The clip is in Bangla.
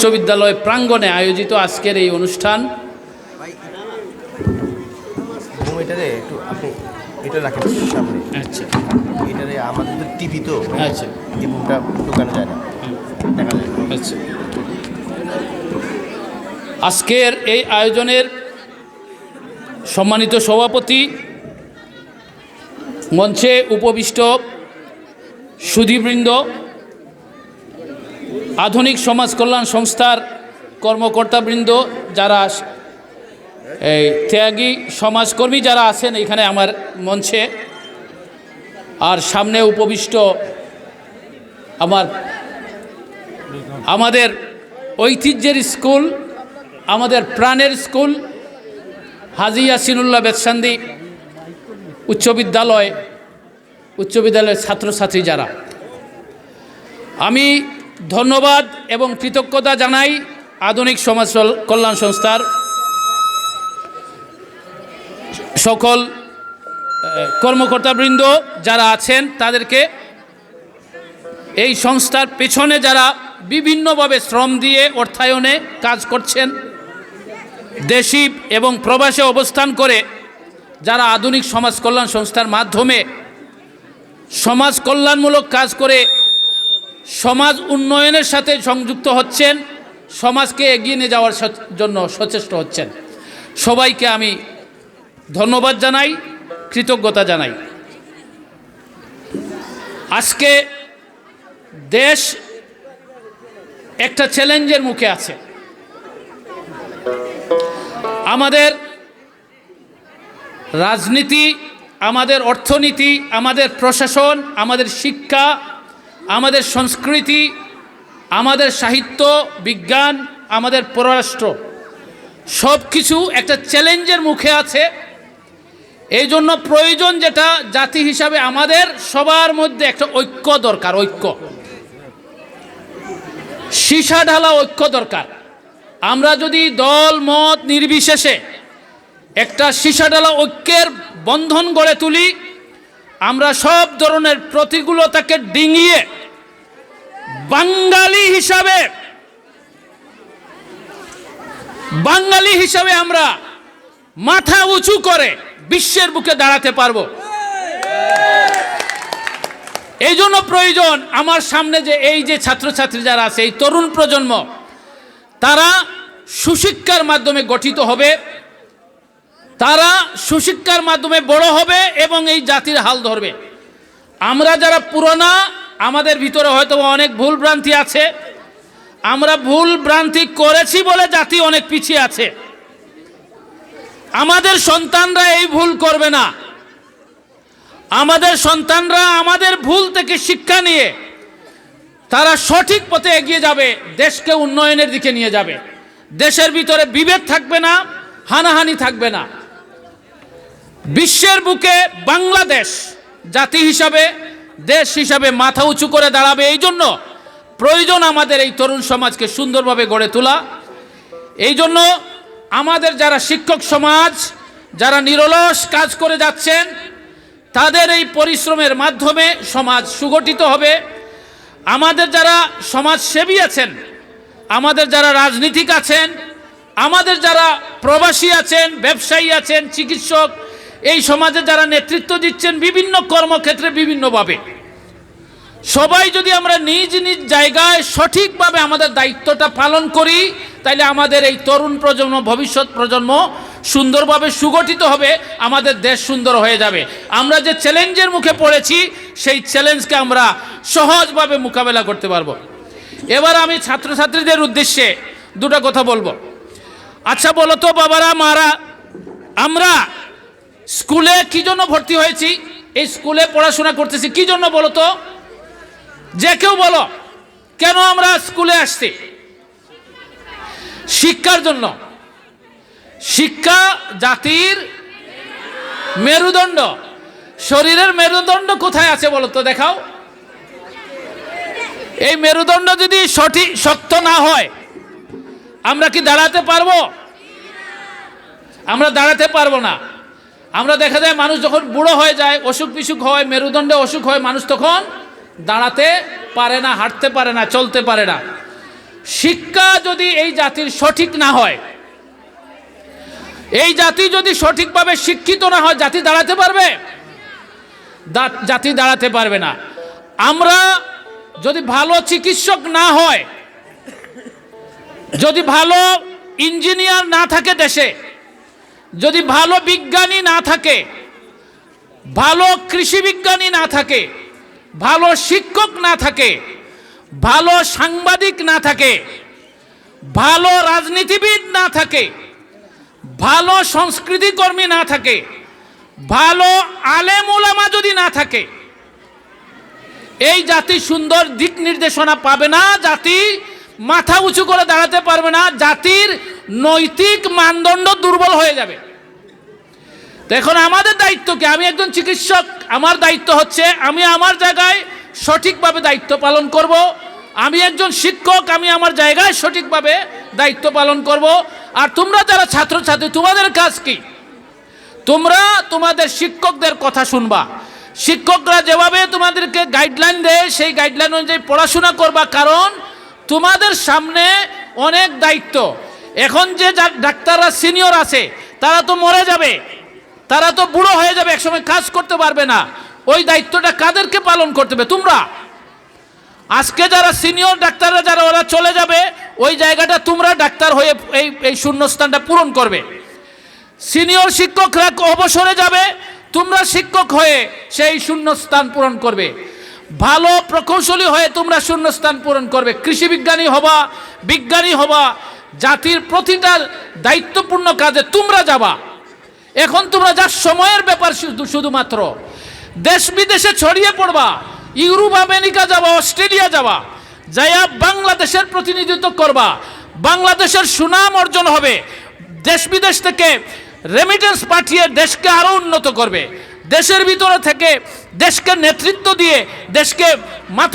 উচ্চ বিদ্যালয় প্রাঙ্গণে আয়োজিত আজকের এই অনুষ্ঠান। আচ্ছা। এটারে আমাদের তো টিভি তো আচ্ছা। এই বুকটা যায় না। দেখা যায় আচ্ছা। আজকের এই আয়োজনের সম্মানিত সভাপতি মঞ্চে উপবিষ্ট সুধীবৃন্দ আধুনিক সমাজ কল্যাণ সংস্থার কর্মকর্তাবৃন্দ যারা এই ত্যাগী সমাজকর্মী যারা আছেন এখানে আমার মঞ্চে, আর সামনে উপবিষ্ট আমার, আমাদের ঐতিহ্যের স্কুল, আমাদের প্রাণের স্কুল, হাজি ইয়াসিনুল্লাহ বেতসান্দি উচ্চ বিদ্যালয়, উচ্চ বিদ্যালয়ের ছাত্রছাত্রী যারা। আমি ধন্যবাদ এবং কৃতজ্ঞতা জানাই আধুনিক সমাজ কল্যাণ সংস্থার সকল কর্মকর্তাবৃন্দ যারা আছেন তাদেরকে এই সংস্থার পেছনে যারা বিভিন্নভাবে শ্রম দিয়ে অর্থায়নে কাজ করছেন, দেশি এবং প্রবাসে অবস্থান করে যারা আধুনিক সমাজ কল্যাণ সংস্থার মাধ্যমে সমাজ কল্যাণমূলক কাজ করে সমাজ উন্নয়নের সাথে সংযুক্ত হচ্ছেন, সমাজকে এগিয়ে নিয়ে যাওয়ার জন্য সচেষ্ট হচ্ছেন। সবাইকে আমি ধন্যবাদ জানাই, কৃতজ্ঞতা জানাই। আজকে দেশ একটা চ্যালেঞ্জের মুখে আছে। আমাদের রাজনীতি, আমাদের অর্থনীতি, আমাদের প্রশাসন, আমাদের শিক্ষা আমাদের সংস্কৃতি, আমাদের সাহিত্য, বিজ্ঞান, আমাদের পররাষ্ট্র সব কিছু একটা চ্যালেঞ্জের মুখে আছে। এই জন্য প্রয়োজন যেটা জাতি হিসাবে আমাদের সবার মধ্যে একটা ঐক্য দরকার, ঐক্য। সীসা ঢালা ঐক্য দরকার। আমরা যদি দল, মত নির্বিশেষে একটা সীসা ঢালা ঐক্যের বন্ধন গড়ে তুলি, আমরা সব ধরনের প্রতিকূলতাকে ডিঙিয়ে বাঙালি হিসাবে বাঙালি হিসাবে আমরা মাথা উঁচু করে বিশ্বের বুকে দাঁড়াতে পারব। এই জন্য প্রয়োজন আমার সামনে যে এই যে ছাত্রছাত্রী যারা আছে, এই তরুণ প্রজন্ম, তারা সুশিক্ষার মাধ্যমে গঠিত হবে, তারা সুশিক্ষার মাধ্যমে বড় হবে এবং এই জাতির হাল ধরবে। আমরা যারা পুরোনা আমাদের ভিতরে হয়তো অনেক ভুল ভ্রান্তি আছে। আমরা ভুল ভ্রান্তি করেছি বলে জাতি অনেক পিছিয়ে আছে। আমাদের সন্তানরা এই ভুল করবে না। আমাদের সন্তানরা আমাদের ভুল থেকে শিক্ষা নিয়ে তারা সঠিক পথে এগিয়ে যাবে, দেশকে উন্নয়নের দিকে নিয়ে যাবে। দেশের ভিতরে বিভেদ থাকবে না, হানাহানি থাকবে না। বিশ্বের বুকে বাংলাদেশ জাতি হিসাবে দেশ হিসাবে মাথা উঁচু করে দাঁড়াবে এই জন্য প্রয়োজন আমাদের এই তরুণ সমাজকে সুন্দরভাবে গড়ে তোলা। এই জন্য আমাদের যারা শিক্ষক সমাজ, যারা নিরলস কাজ করে যাচ্ছেন, তাদের এই পরিশ্রমের মাধ্যমে সমাজ সুগঠিত হবে। আমাদের যারা সমাজসেবী আছেন, আমাদের যারা রাজনীতিক আছেন, আমাদের যারা প্রবাসী আছেন, ব্যবসায়ী আছেন, চিকিৎসক এই সমাজে যারা নেতৃত্ব দিচ্ছেন বিভিন্ন কর্মক্ষেত্রে বিভিন্নভাবে। সবাই যদি আমরা নিজ নিজ জায়গায় সঠিকভাবে আমাদের দায়িত্বটা পালন করি তাহলে আমাদের এই তরুণ প্রজন্ম, ভবিষ্যৎ প্রজন্ম সুন্দরভাবে সুগঠিত হবে, আমাদের দেশ সুন্দর হয়ে যাবে। আমরা যে চ্যালেঞ্জের মুখে পড়েছি, সেই চ্যালেঞ্জকে আমরা সহজভাবে মোকাবেলা করতে পারব। এবার আমি ছাত্রছাত্রীদের উদ্দেশ্যে দুটো কথা বলব। আচ্ছা বলো তো বাবারা, মারা, আমরা স্কুলে কি জন্য ভর্তি হয়েছি? এই স্কুলে পড়াশোনা করতেছি, কি জন্য বলো তো? যে কেউ বলো, কেন আমরা স্কুলে আসছি? শিক্ষার জন্য। শিক্ষা জাতির মেরুদণ্ড। শরীরের মেরুদণ্ড কোথায় আছে বলো তো দেখাও? এই মেরুদণ্ড যদি সঠিক, শক্ত না হয়, আমরা কি দাঁড়াতে পারব? আমরা দাঁড়াতে পারব না। আমরা দেখা যায় মানুষ যখন বুড়ো হয়ে যায়, অসুখ বিসুখ হয়, মেরুদণ্ডে অসুখ হয়, মানুষ তখন দাঁড়াতে পারে না, হাঁটতে পারে না, চলতে পারে না। শিক্ষা যদি এই জাতির সঠিক না হয়, এই জাতি যদি সঠিকভাবে শিক্ষিত না হয়, জাতি দাঁড়াতে পারবে? জাতি দাঁড়াতে পারবে না। আমরা যদি ভালো চিকিৎসক না হয়, যদি ভালো ইঞ্জিনিয়ার না থাকে দেশে যদি ভালো বিজ্ঞানী না থাকে, ভালো কৃষি বিজ্ঞানী না থাকে, ভালো শিক্ষক না থাকে, ভালো সাংবাদিক না থাকে, ভালো রাজনীতিবিদ না থাকে, ভালো সংস্কৃতি কর্মী না থাকে, ভালো আলেম ওলামা যদি না থাকে, এই জাতি সুন্দর দিক নির্দেশনা পাবে না, জাতি মাথা উঁচু করে দাঁড়াতে পারবে না, জাতির নৈতিক মানদণ্ড দুর্বল হয়ে যাবে। তো এখন আমাদের দায়িত্ব কি? আমি একজন চিকিৎসক, আমার দায়িত্ব হচ্ছে আমি আমার জায়গায় সঠিকভাবে দায়িত্ব পালন করব। আমি একজন শিক্ষক, আমি আমার জায়গায় সঠিকভাবে দায়িত্ব পালন করব। আর তোমরা যারা ছাত্রছাত্রী, তোমাদের কাজ কি? তোমরা তোমাদের শিক্ষকদের কথা শুনবা। শিক্ষকরা যেভাবে তোমাদেরকে গাইডলাইন দেয়, সেই গাইডলাইন অনুযায়ী পড়াশোনা করবা। কারণ তোমাদের সামনে অনেক দায়িত্ব। এখন যে ডাক্তাররা সিনিয়র আছে, তারা তো মরে যাবে। তারা তো বুড়ো হয়ে যাবে, একসময় কাজ করতে পারবে না। ওই দায়িত্বটা কাদেরকে পালন করতে হবে? তোমরা? আজকে যারা সিনিয়র ডাক্তাররা, যারা ওরা চলে যাবে, ওই জায়গাটা তোমরা ডাক্তার হয়ে এই এই শূন্যস্থানটা পূরণ করবে। সিনিয়র শিক্ষকরা অবসরে যাবে, তোমরা শিক্ষক হয়ে সেই শূন্যস্থান পূরণ করবে। ভালো প্রকৌশলী হয়ে তোমরা শূন্যস্থান পূরণ করবে। কৃষি বিজ্ঞানী হবা বিজ্ঞানী হবা জাতির প্রতিটা দায়িত্বপূর্ণ কাজে তোমরা যাবা। এখন তোমরা যা সময়ের ব্যাপার শুধুমাত্র। দেশ বিদেশে ছড়িয়ে পড়বা, ইউরোপ, আমেরিকা যাবা, অস্ট্রেলিয়া যাবা, যাইয়া বাংলাদেশের প্রতিনিধিত্ব করবা। বাংলাদেশের সুনাম অর্জন হবে। দেশ বিদেশ থেকে রেমিটেন্স পাঠিয়ে দেশকে আরও উন্নত করবে। দেশের ভিতরে থেকে দেশকে নেতৃত্ব দিয়ে দেশকে